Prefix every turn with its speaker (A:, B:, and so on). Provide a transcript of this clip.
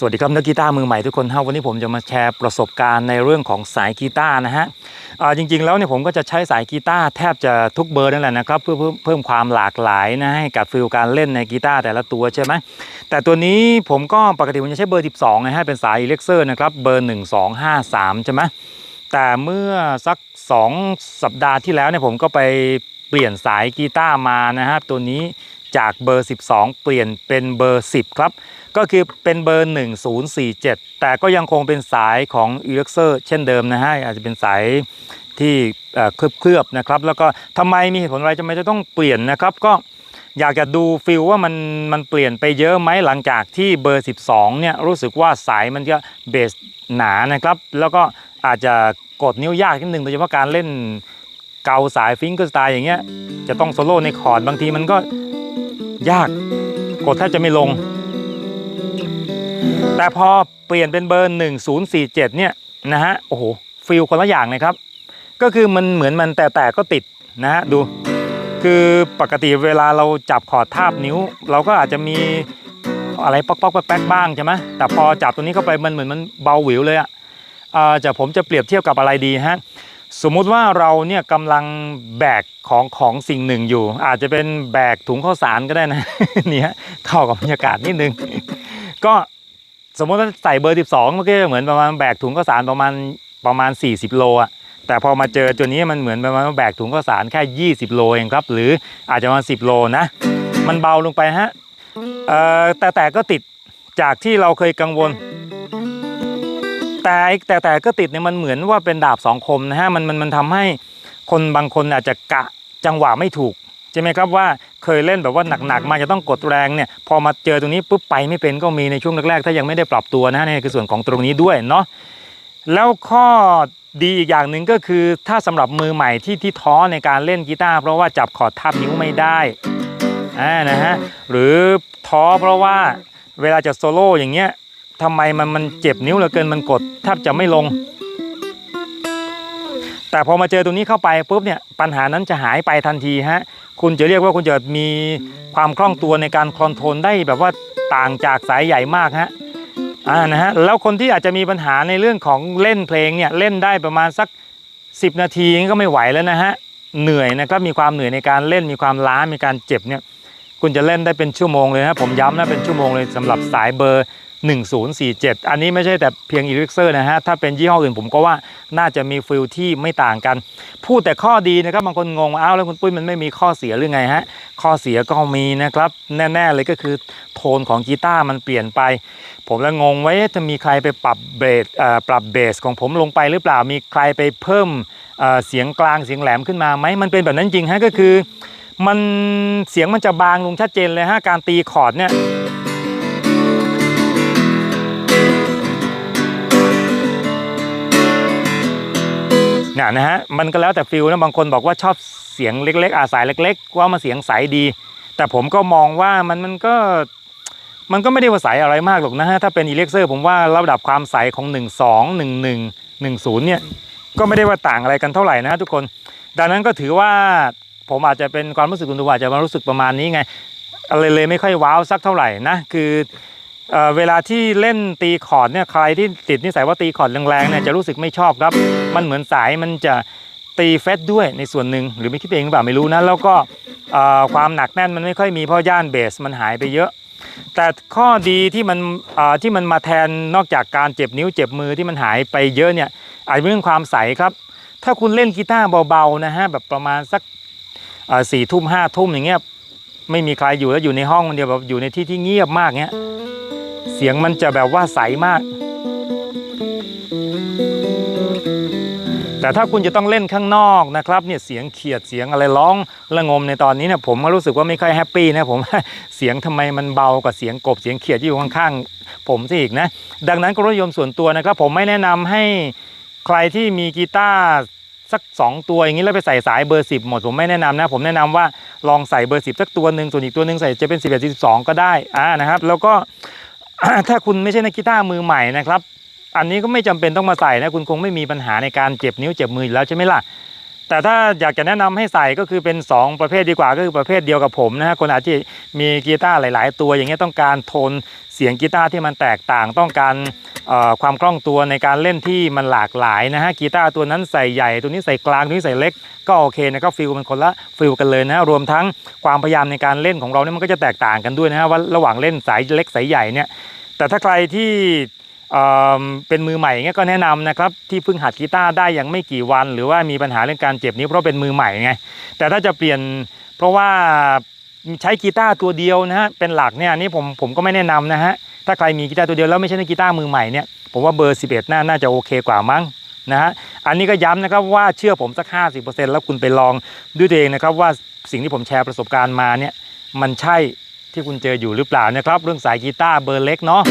A: สวัสดีครับนักกีตาร์มือใหม่ทุกคนครับวันนี้ผมจะมาแชร์ประสบการณ์ในเรื่องของสายกีตาร์นะฮะจริงๆแล้วเนี่ยผมก็จะใช้สายกีตาร์แทบจะทุกเบอร์นั่นแหละนะครับเพื่อเพิ่มความหลากหลายนะให้กับฟิลการเล่นในกีตาร์แต่ละตัวใช่ไหมแต่ตัวนี้ผมก็ปกติผมจะใช้เบอร์ 12นะฮะเป็นสายอิเล็กเซอร์นะครับเบอร์ 1253 ใช่ไหมแต่เมื่อสัก 2 สัปดาห์ที่แล้วเนี่ยผมก็ไปเปลี่ยนสายกีตาร์มานะฮะตัวนี้ จากเบอร์ 12 เปลี่ยนเป็นเบอร์ 10 ครับ ก็คือเป็นเบอร์ 1047 แต่ก็ยังคงเป็นสายของอีเล็กเซอร์เช่นเดิมนะฮะอาจจะเป็นสายที่เอ่อเคลือบๆนะครับ แล้วก็ทำไมมีเหตุผลอะไรจะไมจะต้องเปลี่ยนนะครับก็อยากจะดูฟิลว่ามันมันเปลี่ยนไปเยอะไหมหลังจากที่เบอร์ 12 เนี่ยรู้สึกว่าสายมันจะเบสหนานะครับ แล้วก็อาจจะกดนิ้วยากนิดนึงโดยเฉพาะการเล่นเกาสายฟิงเกอร์สไตล์อย่างเงี้ยจะต้องโซโล่ในคอร์ดบางทีมันก็ ยาก กดแทบจะไม่ลง แต่พอเปลี่ยนเป็นเบอร์ 1047 เนี่ยนะฮะโอ้โหฟิลคนละอย่างเลยครับ ก็คือมันเหมือนมันแต่แต่ก็ติดนะฮะดูคือปกติเวลาเราจับขอดทาบนิ้ว เราก็อาจจะมีอะไรป๊อกป๊อกแป๊กๆบ้างใช่ไหมแต่พอจับตัวนี้เข้าไปมันเหมือนมันเบาหวิวเลยอะอ่าจะผมจะเปรียบเทียบกับอะไรดีฮะ สมมุติว่าเราเนี่ยกำลังแบกของของสิ่งหนึ่งอยู่ อาจจะเป็นแบกถุงข้าวสารก็ได้นะนี่ฮะเข้ากับบรรยากาศนิดนึง ก็สมมติว่าใส่เบอร์ 12มันก็จะเหมือนประมาณแบกถุงข้าวสารประมาณประมาณ 40 โลอะแต่พอมาเจอตัวนี้มันเหมือนประมาณแบกถุงข้าวสารแค่ 20 โลเองครับ หรืออาจจะประมาณ10 โลนะ มันเบาลงไปฮะแต่แต่ก็ติดจากที่เราเคยกังวล แต่แต่แต่ก็ติดเนี่ยมันเหมือนว่าเป็นดาบสองคมนะฮะมันมันมันทำให้คนบางคนอาจจะกะจังหวะไม่ถูกใช่ไหมครับว่าเคยเล่นแบบว่าหนักๆมาจะต้องกดแรงเนี่ยพอมาเจอตรงนี้ปุ๊บไปไม่เป็นก็มีในช่วงแรกๆถ้ายังไม่ได้ปรับตัวนะนี่คือส่วนของตรงนี้ด้วยเนาะแล้วข้อดีอีกอย่างหนึ่งก็คือถ้าสำหรับมือใหม่ที่ที่ท้อในการเล่นกีตาร์เพราะว่าจับคอร์ดทับนิ้วไม่ได้อ่านะฮะหรือท้อเพราะว่าเวลาจะโซโล่อย่างเงี้ย ทำไมมันมันเจ็บนิ้วเหลือเกินมันกดแทบจะไม่ลง แต่พอมาเจอตรงนี้เข้าไปปุ๊บเนี่ยปัญหานั้นจะหายไปทันทีฮะคุณจะเรียกว่าคุณจะมีความคล่องตัวในการคอนโทรลได้แบบว่าต่างจากสายใหญ่มากฮะอ่านะฮะแล้วคนที่อาจจะมีปัญหาในเรื่องของเล่นเพลงเนี่ยเล่นได้ประมาณสัก 10 นาทีก็ไม่ไหวแล้วนะฮะเหนื่อยนะครับมีความเหนื่อยในการเล่นมีความล้ามีการเจ็บเนี่ย คุณจะเล่นได้เป็นชั่วโมงเลยนะผมย้ำนะเป็นชั่วโมงเลยสำหรับสายเบอร์ 1047 อันนี้ไม่ใช่แต่เพียงอีลิกเซอร์นะฮะ ถ้าเป็นยี่ห้ออื่นผมก็ว่าน่าจะมีฟิลที่ไม่ต่างกัน พูดแต่ข้อดีนะครับบางคนงงอ้าวแล้วคุณปุ้ยมันไม่มีข้อเสียหรือไงฮะ ข้อเสียก็มีนะครับ แน่ ๆ เลยก็คือโทนของกีตาร์มันเปลี่ยนไป ผมแล้วงงไว้จะมีใครไปปรับเบสปรับเบสของผมลงไปหรือเปล่ามีใครไปเพิ่มเสียงกลางเสียงแหลมขึ้นมาไหมมันเป็นแบบนั้นจริงฮะก็คือ มันเสียงมันจะบางลงชัดเจนเลยฮะการตีคอร์ดเนี่ยนี่นะฮะมันก็แล้วแต่ฟิลนะบางคนบอกว่าชอบเสียงเล็ก ๆ อาสายเล็ก ๆ ว่ามาเสียงใสดี แต่ผมก็มองว่ามันมันก็มันก็ไม่ได้ว่าใสอะไรมากหรอกนะฮะถ้าเป็นอีเล็กเซอร์ผมว่าระดับความใสของ 1 2 1 1 1 0เนี่ยก็ไม่ได้ว่าต่างอะไรกันเท่าไหร่นะฮะทุกคน ดังนั้นก็ถือว่า ผมอาจจะเป็นความรู้สึกส่วนตัวอาจจะมารู้สึกประมาณนี้ไงอะไรเลยไม่ค่อยว้าวสักเท่าไหร่นะคือเอเวลาที่เล่นตีคอร์ดเนี่ยใครที่ติดนิสัยว่าตีคอร์ดแรงๆเนี่ยจะรู้สึกไม่ชอบครับ มันเหมือนสายมันจะตีเฟสด้วยในส่วนหนึ่งหรือไม่คิดเองหรือเปล่าไม่รู้นะแล้วก็ความหนักแน่นมันไม่ค่อยมีเพราะย่านเบสมันหายไปเยอะ แต่ข้อดีที่มันที่มันมาแทนนอกจากการเจ็บนิ้วเจ็บมือที่มันหายไปเยอะเนี่ยอาจจะเป็นเรื่องความใสครับ ถ้าคุณเล่นกีตาร์เบาๆนะฮะแบบประมาณสัก สี่ทุ่มห้าทุ่มอย่างเงี้ยไม่มีใครอยู่แล้วอยู่ในห้องคนเดียวแบบอยู่ในที่ที่เงียบมากเงี้ยเสียงมันจะแบบว่าใสมาก แต่ถ้าคุณจะต้องเล่นข้างนอกนะครับเนี่ยเสียงเขียดเสียงอะไรร้องระงมในตอนนี้เนี่ยผมก็รู้สึกว่าไม่ค่อยแฮปปี้นะผมเสียงทำไมมันเบากว่าเสียงกบเสียงเขียดที่อยู่ข้างๆผมซะอีกนะดังนั้นก็รถยนต์ส่วนตัวนะครับ ผมไม่แนะนำให้ใครที่มีกีตาร์ สัก 2 ตัวอย่างนี้แล้วไปใส่สายเบอร์ 10 หมดผมไม่แนะนำนะ ผมแนะนำว่าลองใส่เบอร์ 10 สักตัวหนึ่งส่วนอีกตัวหนึ่งใส่จะเป็น 11 12 ก็ได้อ่านะครับแล้วก็ถ้าคุณไม่ใช่นักกีตาร์มือใหม่นะครับ อันนี้ก็ไม่จำเป็นต้องมาใส่นะคุณคงไม่มีปัญหาในการเจ็บนิ้วเจ็บมืออยู่แล้วใช่ไหมล่ะ แต่ถ้าอยากจะแนะนำให้ใส่ก็คือเป็น 2 ประเภทดีกว่าก็คือประเภทเดียวกับผมนะฮะคนอาจจะมีกีตาร์หลาย ๆ ตัวอย่างเงี้ยต้องการโทนเสียงกีตาร์ที่มันแตกต่างต้องการความคล่องตัวในการเล่นที่มันหลากหลายนะฮะกีตาร์ตัวนั้นใส่ใหญ่ตัวนี้ใส่กลางตัวนี้ใส่เล็กก็โอเคนะก็ฟิลมันคนละฟิลกันเลยนะฮะรวมทั้งความพยายามในการเล่นของเราเนี่ยมันก็จะแตกต่างกันด้วยนะฮะว่าระหว่างเล่นสายเล็กสายใหญ่เนี่ยแต่ถ้าใครที่ เป็นมือใหม่เงี้ยก็แนะนำนะครับที่เพิ่งหัดกีตาร์ได้ยังไม่กี่วัน หรือว่ามีปัญหาเรื่องการเจ็บนิ้วเพราะเป็นมือใหม่ไงแต่ถ้าจะเปลี่ยนเพราะว่าใช้กีตาร์ตัวเดียวนะฮะเป็นหลักเนี่ยอันนี้ผมผมก็ไม่แนะนำนะฮะถ้าใครมีกีตาร์ตัวเดียวแล้วไม่ใช่กกีตาร์มือใหม่เนี่ยผมว่าเบอร์ 11น่าน่าจะโอเคกว่ามั้งนะฮะอันนี้ก็ย้ำนะครับว่าเชื่อผมสัก 50%แล้วคุณไปลองด้วยตัวเองนะครับว่าสิ่งที่ผมแชร์ประสบการณ์มาเนี่ยมันใช่ที่คุณเจออยู่หรือเปล่านะครับเรื่องสายกีตาร์เบอร์เล็กเนาะ